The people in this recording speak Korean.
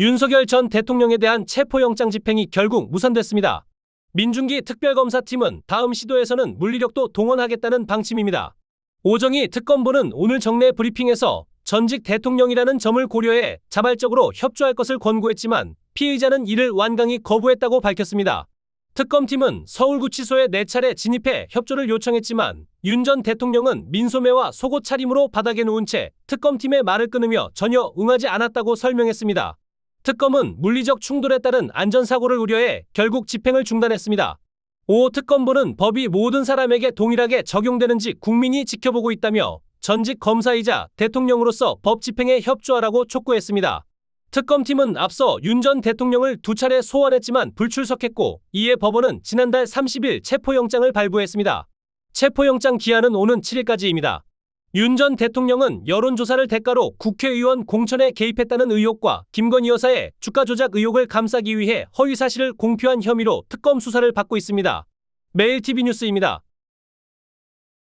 윤석열 전 대통령에 대한 체포영장 집행이 결국 무산됐습니다. 민중기 특별검사팀은 다음 시도에서는 물리력도 동원하겠다는 방침입니다. 오정희 특검보는 오늘 정례 브리핑에서 전직 대통령이라는 점을 고려해 자발적으로 협조할 것을 권고했지만 피의자는 이를 완강히 거부했다고 밝혔습니다. 특검팀은 서울구치소에 네 차례 진입해 협조를 요청했지만 윤 전 대통령은 민소매와 속옷 차림으로 바닥에 누운 채 특검팀의 말을 끊으며 전혀 응하지 않았다고 설명했습니다. 특검은 물리적 충돌에 따른 안전사고를 우려해 결국 집행을 중단했습니다. 오 특검보는 법이 모든 사람에게 동일하게 적용되는지 국민이 지켜보고 있다며 전직 검사이자 대통령으로서 법 집행에 협조하라고 촉구했습니다. 특검팀은 앞서 윤 전 대통령을 두 차례 소환했지만 불출석했고 이에 법원은 지난달 30일 체포영장을 발부했습니다. 체포영장 기한은 오는 7일까지입니다. 윤 전 대통령은 여론조사를 대가로 국회의원 공천에 개입했다는 의혹과 김건희 여사의 주가 조작 의혹을 감싸기 위해 허위 사실을 공표한 혐의로 특검 수사를 받고 있습니다. 매일 TV 뉴스입니다.